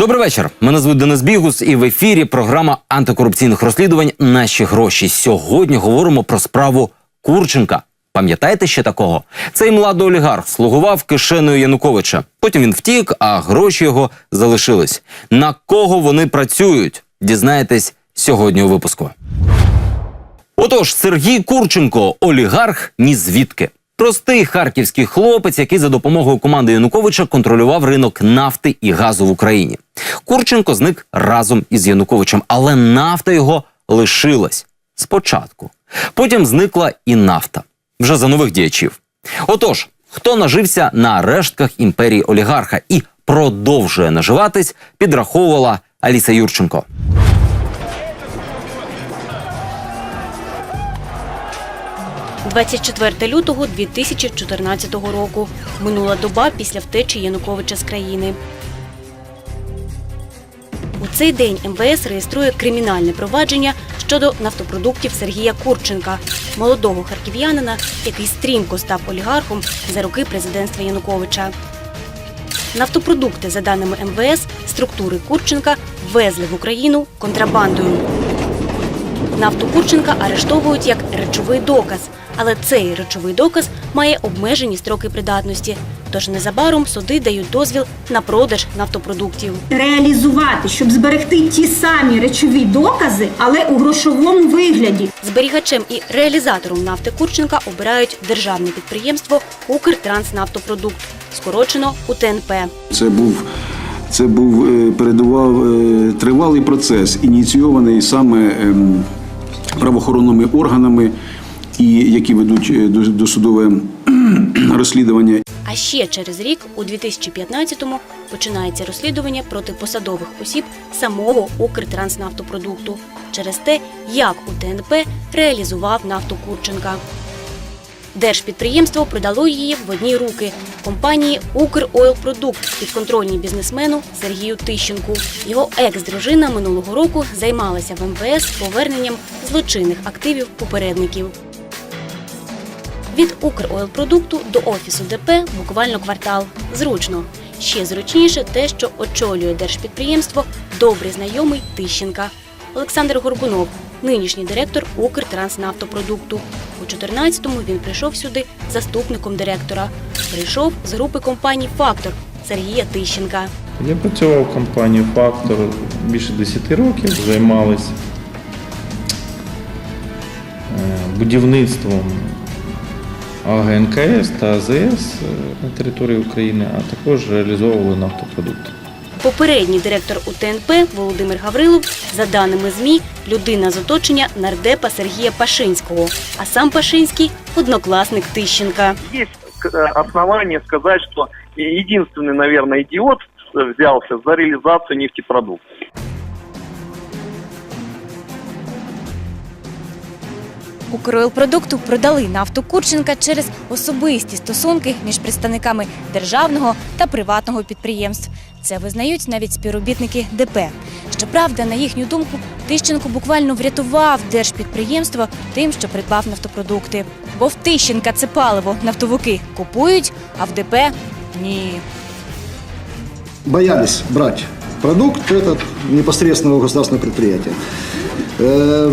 Добрий вечір. Мене звуть Денис Бігус, і в ефірі програма антикорупційних розслідувань Наші гроші. Сьогодні говоримо про справу Курченка. Пам'ятаєте ще такого? Цей младий олігарх слугував кишеною Януковича. Потім він втік, а гроші його залишились. На кого вони працюють? Дізнаєтесь сьогодні у випуску. Отож, Сергій Курченко, олігарх ні звідки. Простий харківський хлопець, який за допомогою команди Януковича контролював ринок нафти і газу в Україні. Курченко зник разом із Януковичем, але нафта його лишилась спочатку. Потім зникла і нафта вже за нових діячів. Отож, хто нажився на рештках імперії олігарха і продовжує наживатись, підраховувала Аліса Юрченко. – 24 лютого 2014 року. Минула доба після втечі Януковича з країни. У цей день МВС реєструє кримінальне провадження щодо нафтопродуктів Сергія Курченка, молодого харків'янина, який стрімко став олігархом за роки президентства Януковича. Нафтопродукти, за даними МВС, структури Курченка ввезли в Україну контрабандою. Нафту Курченка арештовують як речовий доказ, але цей речовий доказ має обмежені строки придатності. Тож незабаром суди дають дозвіл на продаж нафтопродуктів. реалізувати, щоб зберегти ті самі речові докази, але у грошовому вигляді. Зберігачем і реалізатором нафти Курченка обирають державне підприємство Укртранснафтопродукт, скорочено УТНП. Це був, це був е, передував е, тривалий процес, ініційований саме ем, правоохоронними органами, і які ведуть е, до- досудове розслідування. А ще через рік, у 2015-му, починається розслідування проти посадових осіб самого Укртранснафтопродукту через те, як УТНП реалізував нафту Курченка. Держпідприємство продало її в одні руки компанії «Укройлпродукт» підконтрольній бізнесмену Сергію Тищенку. Його екс-дружина минулого року займалася в МВС поверненням злочинних активів попередників. Від «Укройлпродукту» до офісу ДП буквально квартал. Зручно. Ще зручніше те, що очолює держпідприємство добрий знайомий Тищенка. Олександр Горбунов, нинішній директор «Укртранснафтопродукту». У 14-му він прийшов сюди заступником директора. Прийшов з групи компаній «Фактор» Сергія Тищенка. Я працював в компанії Фактор більше 10 років, займалися е, будівництвом АГНКС та АЗС е, на території України, а також реалізовували нафтопродукти. Попередній директор УТНП Володимир Гаврилов, за даними ЗМІ, людина з оточення нардепа Сергія Пашинського. А сам Пашинський – однокласник Тищенка. есть э, основания сказать, что единственный, наверное, идиот э, взялся за реализацию нефтепродуктов. Укройлпродукту продали нафту Курченка через особисті стосунки між представниками державного та приватного підприємств. Це визнають навіть співробітники ДП. Щоправда, на їхню думку, Тищенко буквально врятував держпідприємство тим, що придбав нафтопродукти. Бо в Тищенка це паливо нафтовики купують, а в ДП ні. боялись брать продукт этот непосредственно у государственного предприятия. Э,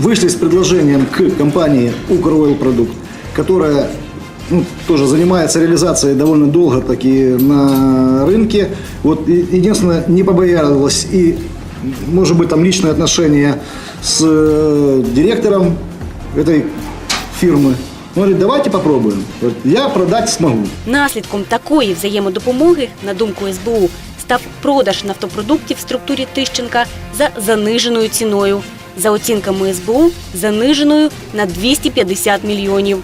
Вышли с предложением к компании «Укройлпродукт», которая ну, тоже занимается реализацией довольно долго таки на рынке. Вот и- единственное, не побоялась и, может быть, там личные отношения с э, директором этой фирмы. Он говорит, давайте попробуем. Говорит, Я продать смогу. Наслідком такої взаємодопомоги, на думку СБУ, став продаж нафтопродуктів в структурі Тищенка за заниженою ціною. За оцінками СБУ, заниженою на 250 мільйонів.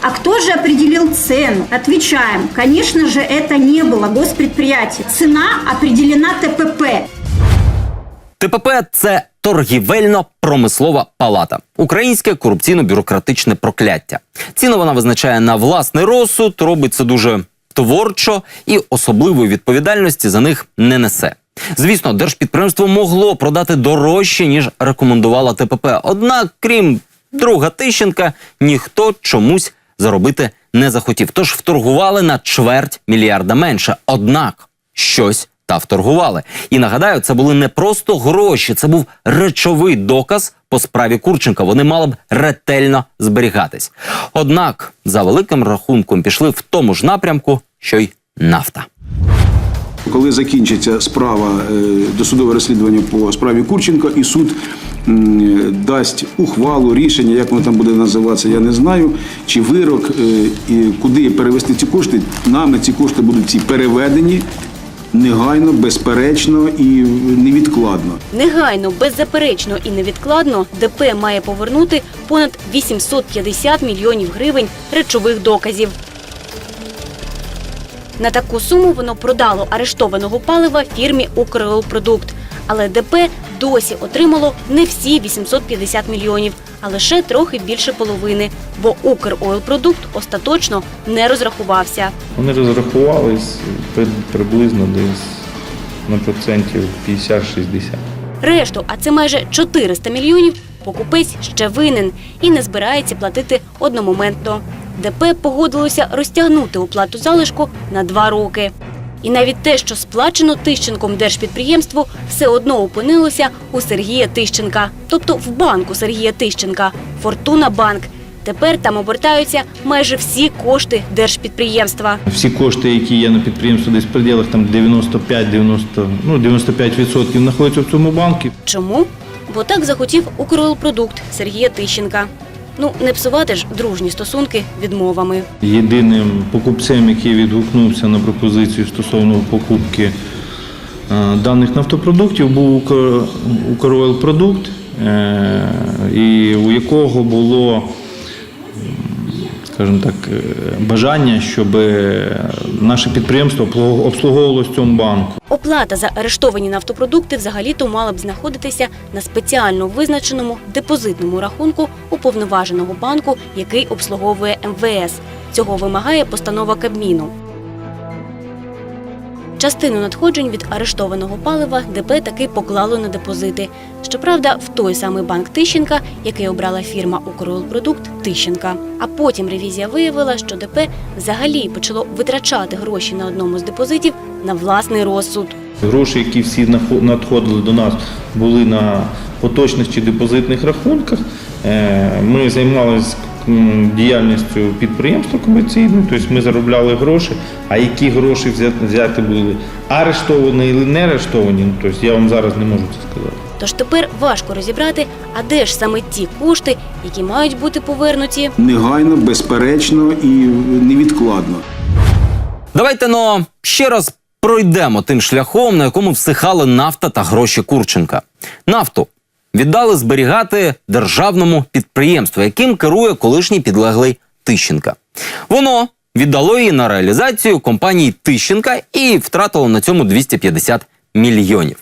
А кто же определил цену? Отвечаем, конечно же, это не было госпредприятие. Цена определена ТПП. ТПП це торгівельно-промислова палата, українське корупційно-бюрократичне прокляття. Ціну вона визначає на власний розсуд, робить це дуже творчо і особливої відповідальності за них не несе. Звісно, держпідприємство могло продати дорожче ніж рекомендувала ТПП. Однак, крім друга Тищенка, ніхто чомусь заробити не захотів. Тож вторгували на чверть мільярда менше. Однак щось та вторгували. І нагадаю, це були не просто гроші, це був речовий доказ по справі Курченка. Вони мали б ретельно зберігатись. Однак, за великим рахунком, пішли в тому ж напрямку, що й нафта. Коли закінчиться справа е, досудове розслідування по справі Курченка, і суд дасть ухвалу, рішення, як воно там буде називатися, я не знаю. Чи вирок, е, і куди перевести ці кошти, нами ці кошти будуть ці переведені негайно, безперечно і невідкладно. Негайно, беззаперечно і невідкладно ДП має повернути понад 850 мільйонів гривень речових доказів. На таку суму воно продало арештованого палива фірмі «Укролпродукт». Але ДП досі отримало не всі 850 мільйонів, а лише трохи більше половини, бо «Укройлпродукт» остаточно не розрахувався. Вони розрахувались приблизно десь на процентів 50-60. Решту, а це майже 400 мільйонів, покупець ще винен і не збирається платити одномоментно. ДП погодилося розтягнути оплату залишку на два роки. І навіть те, що сплачено Тищенком держпідприємству, все одно опинилося у Сергія Тищенка, тобто в банку Сергія Тищенка Фортуна Банк. Тепер там обертаються майже всі кошти держпідприємства. Всі кошти, які є на підприємстві, десь в пределах там 95-90, ну 95% знаходяться в цьому банку. Чому? Бо так захотів Укролпродукт Сергія Тищенка. Ну, не псувати ж дружні стосунки відмовами. Єдиним покупцем, який відгукнувся на пропозицію стосовно покупки е, даних нафтопродуктів, був Укр- Укройлпродукт, е, і у якого було, скажімо так, е, бажання, щоб е, наше підприємство обслуг- обслуговувалося в цьому банку. Оплата за арештовані нафтопродукти взагалі-то мала б знаходитися на спеціально визначеному депозитному рахунку уповноваженого банку, який обслуговує МВС. Цього вимагає постанова Кабміну. Частину надходжень від арештованого палива ДП таки поклало на депозити. Щоправда, в той самий банк Тищенка, який обрала фірма «Укролпродукт» Тищенка. А потім ревізія виявила, що ДП взагалі почало витрачати гроші на одному з депозитів на власний розсуд. Гроші, які всі надходили до нас, були на поточних чи депозитних рахунках. Е, Ми займалися діяльністю підприємства комерційного, тобто ми заробляли гроші, а які гроші взяти, були арештовані або не арештовані, ну, тобто я вам зараз не можу це сказати. Тож тепер важко розібрати, а де ж саме ті кошти, які мають бути повернуті. Негайно, безперечно і невідкладно. Давайте но ще раз пройдемо тим шляхом, на якому всихали нафта та гроші Курченка. Нафту віддали зберігати державному підприємству, яким керує колишній підлеглий Тищенка. Воно віддало її на реалізацію компанії Тищенка і втратило на цьому 250 мільйонів.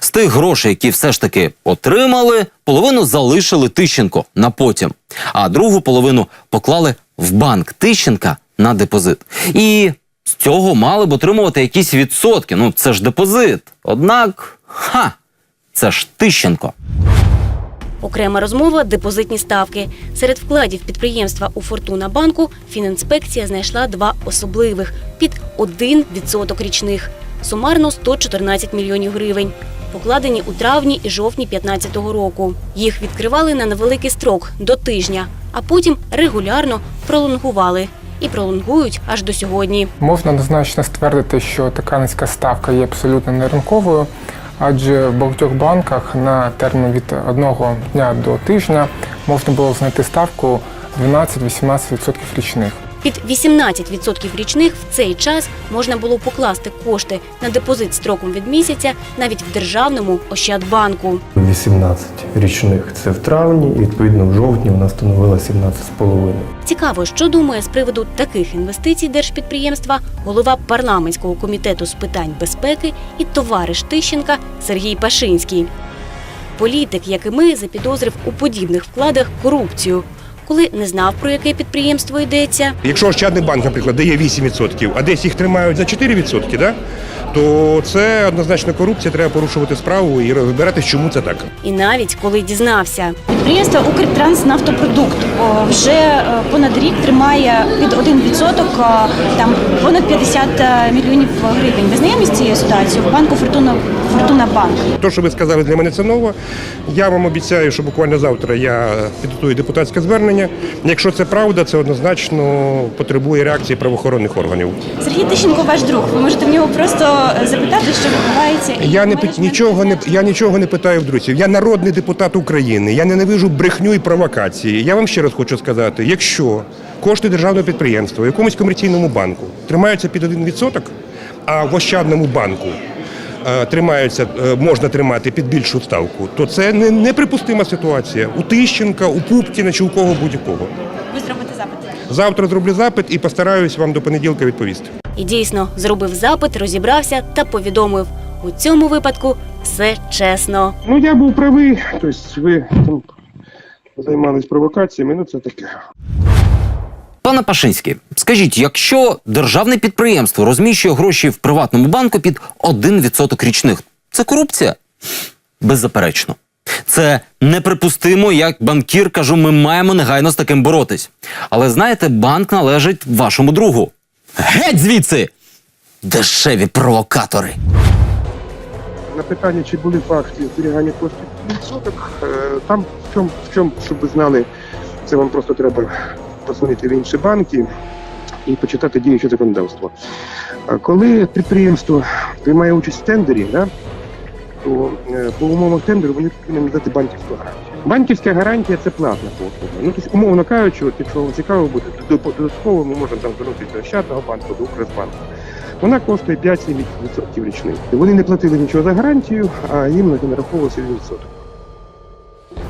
З тих грошей, які все ж таки отримали, половину залишили Тищенко на потім, а другу половину поклали в банк Тищенка на депозит. І з цього мали б отримувати якісь відсотки. Ну, це ж депозит. Однак, ха, це ж Тищенко. Окрема розмова депозитні ставки. Серед вкладів підприємства у Фортуна банку фінінспекція знайшла два особливих під 1% річних. Сумарно 114 мільйонів гривень. Покладені у травні і жовтні 2015 року. Їх відкривали на невеликий строк до тижня, а потім регулярно пролонгували і пролонгують аж до сьогодні. Можна однозначно ствердити, що така низька ставка є абсолютно неринковою, адже в багатьох банках на термін від одного дня до тижня можна було знайти ставку 12-18% річних. Під 18% річних в цей час можна було покласти кошти на депозит строком від місяця навіть в державному Ощадбанку. 18 річних це в травні, і відповідно в жовтні вона становила 17,5. Цікаво, що думає з приводу таких інвестицій держпідприємства голова парламентського комітету з питань безпеки і товариш Тищенка Сергій Пашинський. Політик, як і ми, запідозрив у подібних вкладах корупцію. Коли не знав, про яке підприємство йдеться, Якщо Ощадний банк, наприклад, дає 8%, а десь їх тримають за 4%, да? то це однозначно корупція, треба порушувати справу і розбиратись, чому це так. і навіть коли дізнався, Підприємство Укртранснафтопродукт вже е, понад рік тримає під 1% е, там понад 50 е, мільйонів гривень. Ви знайомі з цією ситуацією? В банку Фортуна Фортуна Банк. То, що ви сказали, для мене це ново. Я вам обіцяю, що буквально завтра я підготую депутатське звернення. Якщо це правда, це однозначно потребує реакції правоохоронних органів. Сергій Тищенко, ваш друг. Ви можете в нього просто запитати, що відбувається. Я не менеджмент нічого не я нічого не питаю в друзів. Я народний депутат України. Я ненавижу брехню і провокації. Я вам ще раз хочу сказати: якщо кошти державного підприємства в якомусь комерційному банку тримаються під 1%, а в Ощадному банку е, тримаються, е, можна тримати під більшу ставку, то це не, неприпустима ситуація. У Тищенка, у Пупкіна чи у кого будь-якого. Ви зробите запит. Завтра зроблю запит і постараюсь вам до понеділка відповісти. І дійсно зробив запит, розібрався та повідомив. У цьому випадку все чесно. Ну я був правий, тобто ви займались провокаціями, ну це таке. Пане Пашинський, скажіть, якщо державне підприємство розміщує гроші в приватному банку під 1% річних, це корупція? Беззаперечно. Це неприпустимо, як банкір кажу, ми маємо негайно з таким боротись. Але знаєте, банк належить вашому другу. Геть звідси! Дешеві провокатори. На питання, чи були факти зберігання коштів відсоток, е, там в чому, в чому, щоб ви знали, це вам просто треба позвонити в інші банки і почитати діюче законодавство. Коли підприємство приймає участь в тендері, да, то е, по умовах тендеру вони повинні надати банківську гарантію. Банківська гарантія це платна послуга. Ну, тобто, умовно кажучи, от, якщо вам цікаво буде, додатково ми можемо там звернутися до Ощадного банку, до Укрбанку. Вона коштує 5-7% річних. Вони не платили нічого за гарантію, а їм нараховувався відсоток.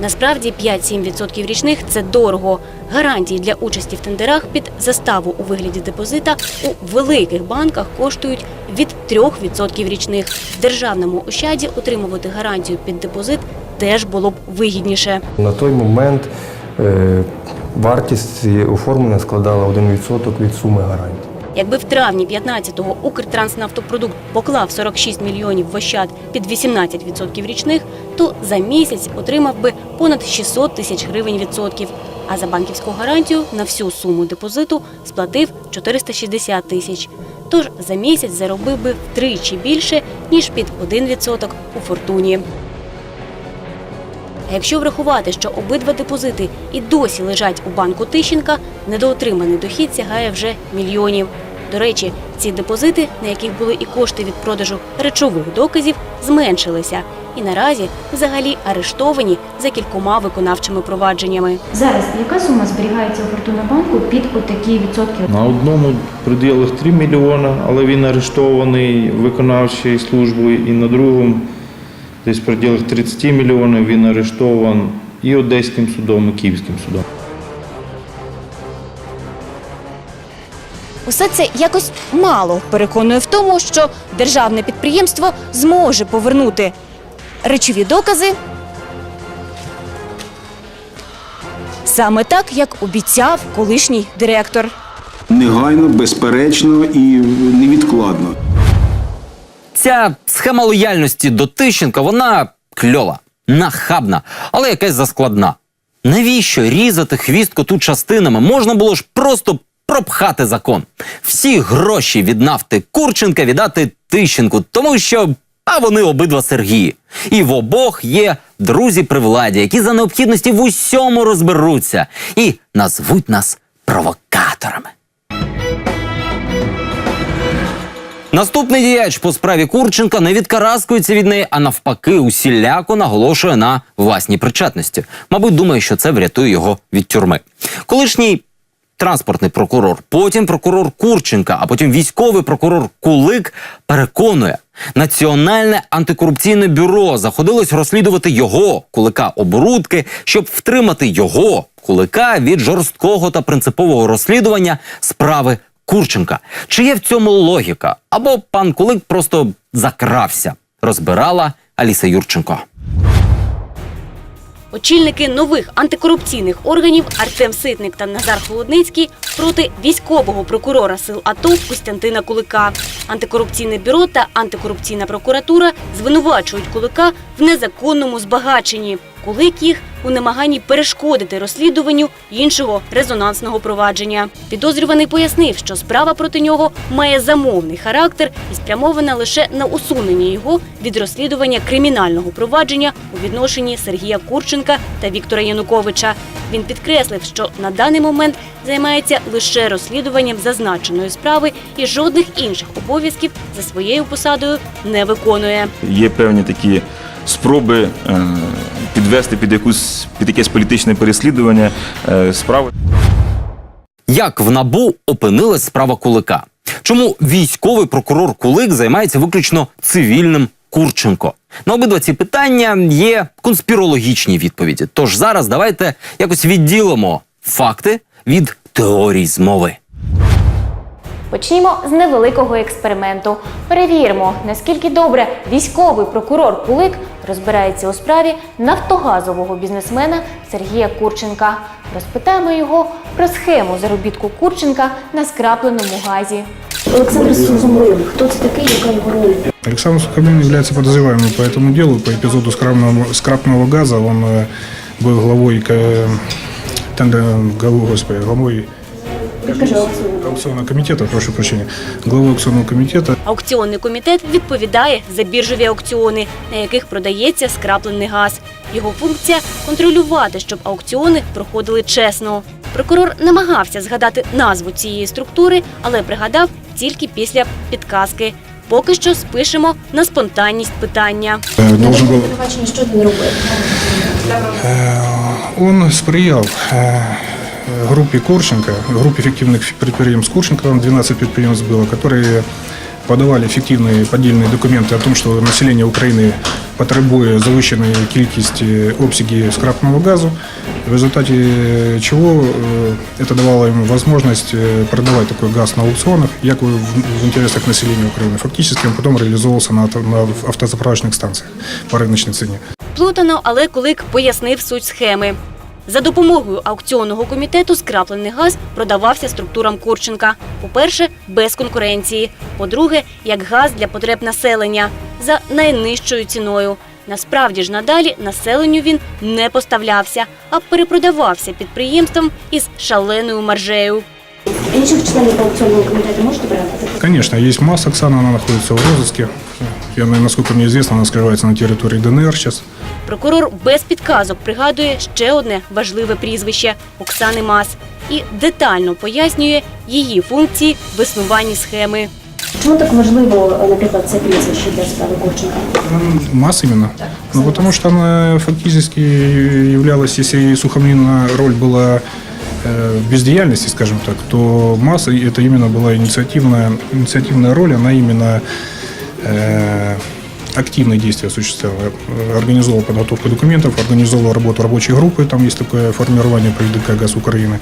Насправді 5-7% річних це дорого. Гарантії для участі в тендерах під заставу у вигляді депозита у великих банках коштують від 3% річних. В державному ощаді отримувати гарантію під депозит теж було б вигідніше. На той момент е, вартість оформлення складала 1% від суми гарантії. Якби в травні 15-го Укртранснафтопродукт поклав 46 мільйонів в ощад під 18% річних, то за місяць отримав би понад 600 тисяч гривень відсотків. А за банківську гарантію на всю суму депозиту сплатив 460 тисяч. Тож за місяць заробив би втричі більше, ніж під 1% у фортуні. А якщо врахувати, що обидва депозити і досі лежать у банку Тищенка, недоотриманий дохід сягає вже мільйонів. До речі, ці депозити, на яких були і кошти від продажу речових доказів, зменшилися і наразі взагалі арештовані за кількома виконавчими провадженнями. Зараз яка сума зберігається у Фортуна банку під отакі відсотки? На одному пределах 3 мільйона, але він арештований виконавчою службою, і на другому десь в пределах 30 мільйонів він арештован і Одеським судом, і Київським судом. Усе це якось мало переконує в тому, що державне підприємство зможе повернути речові докази саме так, як обіцяв колишній директор. Негайно, безперечно і невідкладно. Ця схема лояльності до Тищенка, вона кльова, нахабна, але якась заскладна. Навіщо різати хвістку тут частинами? Можна було ж просто пропхати закон. Всі гроші від нафти Курченка віддати Тищенку, тому що а вони обидва Сергії. І в обох є друзі при владі, які за необхідності в усьому розберуться і назвуть нас провокаторами. Наступний діяч по справі Курченка не відкараскується від неї, а навпаки, усіляко наголошує на власній причетності. Мабуть, думає, що це врятує його від тюрми. Колишній транспортний прокурор, потім прокурор Курченка, а потім військовий прокурор Кулик переконує, Національне антикорупційне бюро заходилось розслідувати його кулика оборудки, щоб втримати його кулика від жорсткого та принципового розслідування справи Курченка. Чи є в цьому логіка? Або пан Кулик просто закрався? Розбирала Аліса Юрченко. Очільники нових антикорупційних органів Артем Ситник та Назар Холодницький проти військового прокурора сил АТО Костянтина Кулика. Антикорупційне бюро та антикорупційна прокуратура звинувачують Кулика в незаконному збагаченні. Кулик їх у намаганні перешкодити розслідуванню іншого резонансного провадження. Підозрюваний пояснив, що справа проти нього має замовний характер і спрямована лише на усунення його від розслідування кримінального провадження у відношенні Сергія Курченка та Віктора Януковича. Він підкреслив, що на даний момент займається лише розслідуванням зазначеної справи і жодних інших обов'язків за своєю посадою не виконує. Є певні такі спроби е, підвести під якусь під якесь політичне переслідування е, справи. Як в набу опинилась справа Кулика? Чому військовий прокурор Кулик займається виключно цивільним Курченко? На обидва ці питання є конспірологічні відповіді. Тож зараз давайте якось відділимо факти від теорій змови. Почнімо з невеликого експерименту. Перевіримо, наскільки добре військовий прокурор Кулик розбирається у справі нафтогазового бізнесмена Сергія Курченка. Розпитаємо його про схему заробітку Курченка на скрапленому газі. Олександр Сузумлив, хто це такий, яка його роль? Александр Сухомлин является подозреваемым по этому делу, по эпизоду скрапного, скрапного газа. Он э, был главой, э, тендер, главой, господи, главой аукционного комитета, прошу прощения, главой аукционного комитета. Аукціонний комітет відповідає за біржові аукціони, на яких продається скраплений газ. Його функція контролювати, щоб аукціони проходили чесно. Прокурор намагався згадати назву цієї структури, але пригадав тільки після підказки. Поки що спишемо на спонтанність питання. Э, Должен был, що він робив? он сприял э, группе Курченко, группе эффективных предприемств Курченко, там 12 предприемств было, которые подавали фиктивные поддельные документы о том, что население Украины потребує завищеної кількості обсяги скрапного газу, в результате чего э, это давало ему возможность э, продавать такой газ на аукционах, якобы в, в интересах населения Украины. Фактически он потом реализовывался на, авто- на автозаправочных станциях по рыночной цене. Плутано, але Кулик пояснив суть схеми. За допомогою аукціонного комітету скраплений газ продавався структурам Курченка. По-перше, без конкуренції. По-друге, як газ для потреб населення за найнижчою ціною. Насправді ж надалі населенню він не поставлявся, а перепродавався підприємствам із шаленою маржею. Інших членів аукціонного комітету можете пригадати? Конечно, есть масса Оксана, она находится в розыске. Я, насколько мне известно, она скрывается на территории ДНР сейчас. Прокурор без підказок пригадує ще одне важливе прізвище Оксани Мас і детально пояснює її функції в існуванні схеми. Чому так важливо, наприклад, це прізвище для справи Курченка? Масс именно. Ну, потому что она фактически являлась, если Сухомлина роль была э, в бездеяльности, скажем так, то масса это именно была инициативная, инициативная роль, она именно э, активные действия осуществляла. Э, Организовывала подготовку документов, организовывала работу рабочей группы, там есть такое формирование ПЛДК «Газ Украины».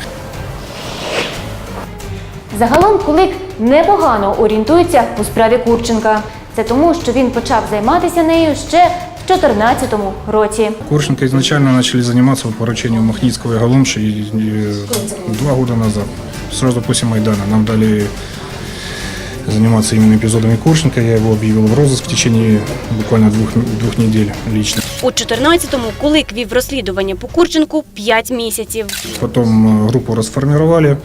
Загалом Кулик непогано орієнтується у справі Курченка. Це тому, що він почав займатися нею ще в 2014 році. Курченко изначально начали заниматься по поручению Махницкого и Голомши и, э, два года назад, сразу после Майдана. Нам дали заниматься именно эпизодами Курченко. Я его объявил в розыск в течение буквально двух, двух недель лично. У 14-му Кулик вів розслідування по Курченку 5 місяців. Потом э, группу расформировали,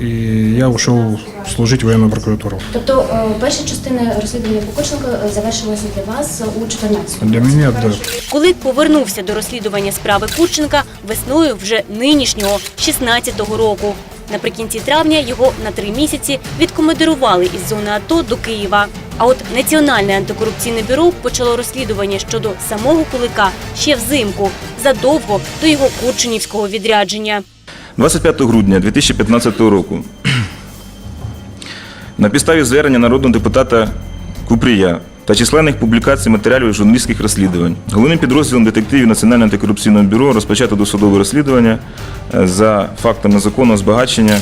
и я ушел служить в военную прокуратуру. Тобто е, перша частина розслідування по Курченку е, завершилася для вас у 14 Для меня, да. Кулик повернувся до розслідування справи Курченка весною вже нинішнього 16-го року. Наприкінці травня його на три місяці відкомандирували із зони АТО до Києва. А от Національне антикорупційне бюро почало розслідування щодо самого Кулика ще взимку, задовго до його курченівського відрядження. 25 грудня 2015 року на підставі звернення народного депутата Купрія та численних публікацій матеріалів журналістських розслідувань головним підрозділом детективів Національного антикорупційного бюро розпочато досудове розслідування е, за фактами незаконного збагачення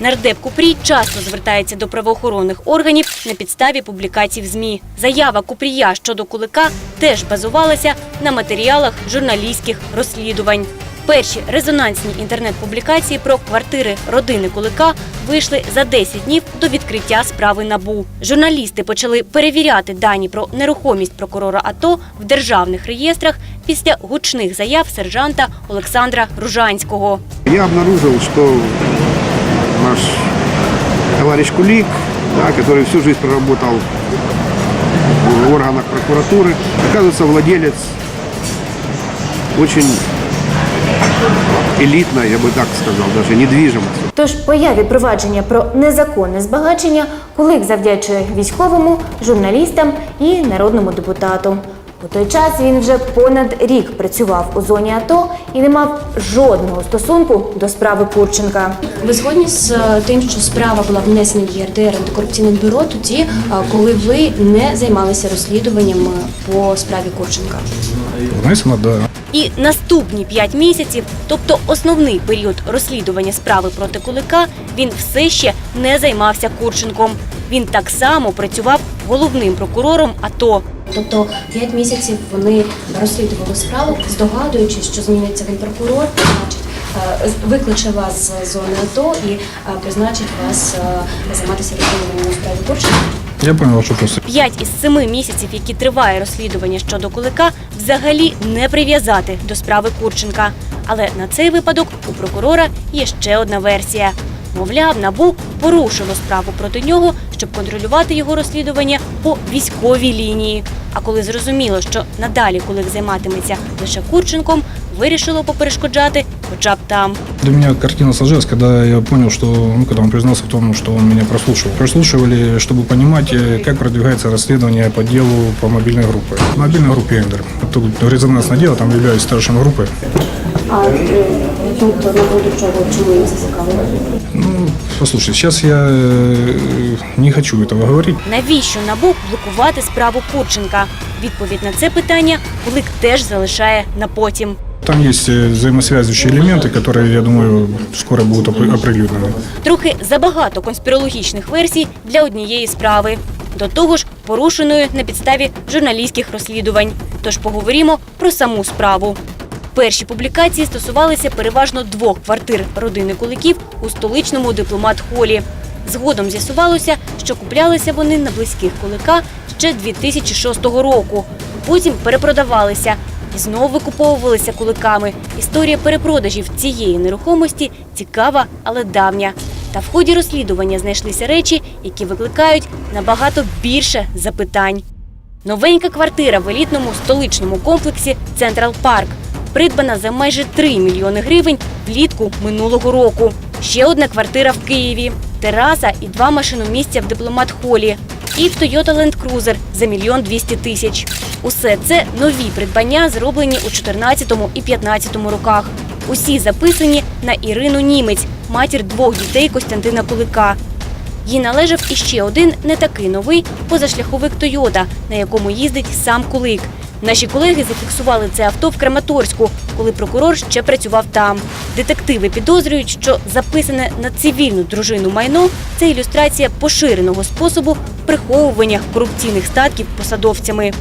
Нардеп Купрій часто звертається до правоохоронних органів на підставі публікацій в ЗМІ. Заява Купрія щодо Кулика теж базувалася на матеріалах журналістських розслідувань. Перші резонансні інтернет-публікації про квартири родини Кулика вийшли за 10 днів до відкриття справи НАБУ. Журналісти почали перевіряти дані про нерухомість прокурора АТО в державних реєстрах після гучних заяв сержанта Олександра Ружанського. Я обнаружил, что наш товарищ Кулик, да, который всю жизнь проработал в органах прокуратуры, оказывается владелец очень элитной, я би так сказав, даже недвижимости. Тож появі провадження про незаконне збагачення Кулик завдячує військовому, журналістам і народному депутату. У той час він вже понад рік працював у зоні АТО і не мав жодного стосунку до справи Курченка. Ви згодні з е, тим, що справа була внесена в ЄРДР антикорупційне бюро тоді, е, коли ви не займалися розслідуванням е, по справі Курченка? Внесено, да. І наступні 5 місяців, тобто основний період розслідування справи проти Кулика, він все ще не займався Курченком. Він так само працював головним прокурором АТО. Тобто 5 місяців вони розслідували справу, здогадуючись, що зміниться він прокурор, значить е, викличе вас з зони АТО і е, призначить вас е, займатися розслідуванням у справі Курченка. Я понял, что после. П'ять із семи місяців, які триває розслідування щодо Кулика, взагалі не прив'язати до справи Курченка. Але на цей випадок у прокурора є ще одна версія. Мовляв, набу порушило справу проти нього, щоб контролювати його розслідування по військовій лінії. А коли зрозуміло, що надалі Кулик займатиметься лише Курченком, вирішило поперешкоджати хоча б там. Для меня картина сложилась, когда я понял, что, ну, когда он признался в том, что он меня прослушивал. Прослушивали, чтобы понимать, э, как продвигается расследование по делу по мобильной группе. Мобильной группе Эндер. Это резонансное дело, там являюсь старшим группы. А тобто на воду чого чому їм це цікаво? Ну, послушай, сейчас я э, не хочу этого говорить. Навіщо НАБУ блокувати справу Курченка? Відповідь на це питання Кулик теж залишає на потім. Там есть э, взаимосвязывающие элементы, которые, я думаю, скоро будут опри- оприлюднены. Трохи забагато конспірологічних версій для однієї справи. До того ж, порушеної на підставі журналістських розслідувань. Тож поговоримо про саму справу. Перші публікації стосувалися переважно двох квартир родини Куликів у столичному дипломат-холі. Згодом з'ясувалося, що куплялися вони на близьких Кулика ще 2006 року. Потім перепродавалися і знову викуповувалися куликами. Історія перепродажів цієї нерухомості цікава, але давня. Та в ході розслідування знайшлися речі, які викликають набагато більше запитань. Новенька квартира в елітному столичному комплексі Централ Парк придбана за майже 3 мільйони гривень влітку минулого року. Ще одна квартира в Києві, тераса і два машиномістя в дипломат-холі. І Toyota Land Cruiser за мільйон 200 тисяч. Усе це нові придбання, зроблені у 14 і 15 роках. Усі записані на Ірину Німець, матір двох дітей Костянтина Кулика. Їй належав іще один не такий новий позашляховик Тойота, на якому їздить сам Кулик. Наші колеги зафіксували це авто в Краматорську, коли прокурор ще працював там. Детективи підозрюють, що записане на цивільну дружину майно це ілюстрація поширеного способу приховування корупційних статків посадовцями.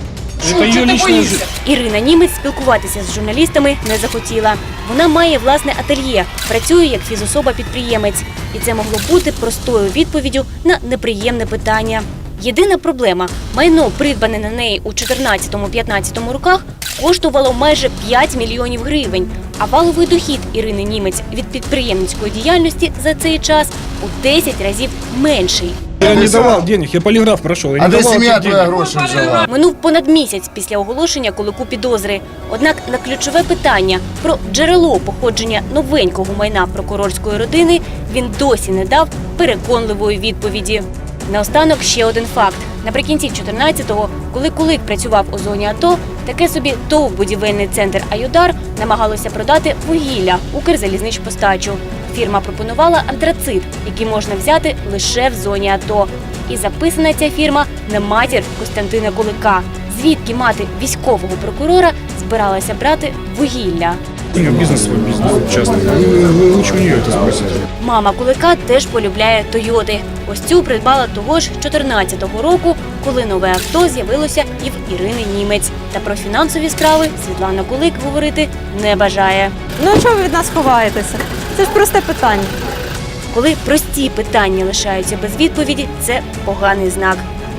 Ірина Німець спілкуватися з журналістами не захотіла. Вона має власне ательє, працює як фізособа-підприємець, і це могло бути простою відповіддю на неприємне питання. Єдина проблема майно, придбане на неї у 14-15 роках, коштувало майже 5 мільйонів гривень. А валовий дохід Ірини Німець від підприємницької діяльності за цей час у 10 разів менший. Я не давал денег, я полиграф прошел. Я А не де давал сім'я твоя денег. гроші взяла? Минув понад місяць після оголошення Кулику підозри. Однак на ключове питання про джерело походження новенького майна прокурорської родини він досі не дав переконливої відповіді. Наостанок ще один факт. Наприкінці 14-го, коли Кулик працював у зоні АТО, таке собі ТОВ будівельний центр Аюдар намагалося продати вугілля Укрзалізничпостачу. Фірма пропонувала антрацит, який можна взяти лише в зоні АТО. І записана ця фірма на матір Костянтина Кулика. Звідки мати військового прокурора збиралася брати вугілля? У нее бизнес свой, бизнес частный. Вы, вы лучше у нее это спросите. Мама Кулика теж полюбляє Тойоти. Ось цю придбала того ж 14-го року, коли нове авто з'явилося і в Ірини Німець. Та про фінансові справи Світлана Кулик говорити не бажає. Ну чого ви від нас ховаєтеся? Це ж просте питання. Коли прості питання лишаються без відповіді, це поганий знак.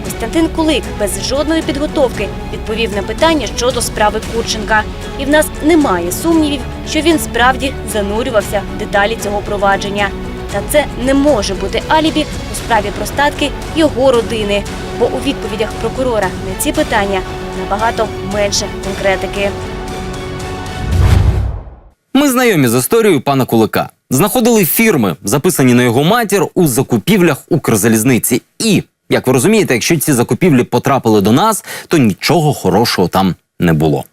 Костянтин Кулик без жодної підготовки відповів на питання щодо справи Курченка. І в нас немає сумнівів, що він справді занурювався в деталі цього провадження. Та це не може бути алібі у справі про статки його родини, бо у відповідях прокурора на ці питання набагато менше конкретики. Ми знайомі з історією пана Кулика. Знаходили фірми, записані на його матір у закупівлях Укрзалізниці. І, як ви розумієте, якщо ці закупівлі потрапили до нас, то нічого хорошого там не було.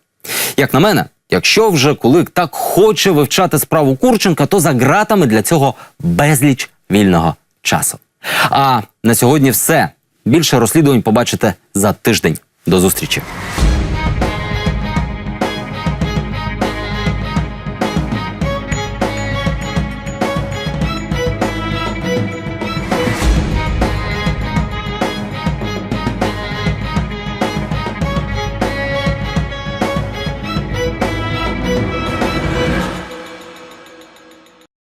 Як на мене, якщо вже Кулик так хоче вивчати справу Курченка, то за ґратами для цього безліч вільного часу. А на сьогодні все. Більше розслідувань побачите за тиждень. До зустрічі.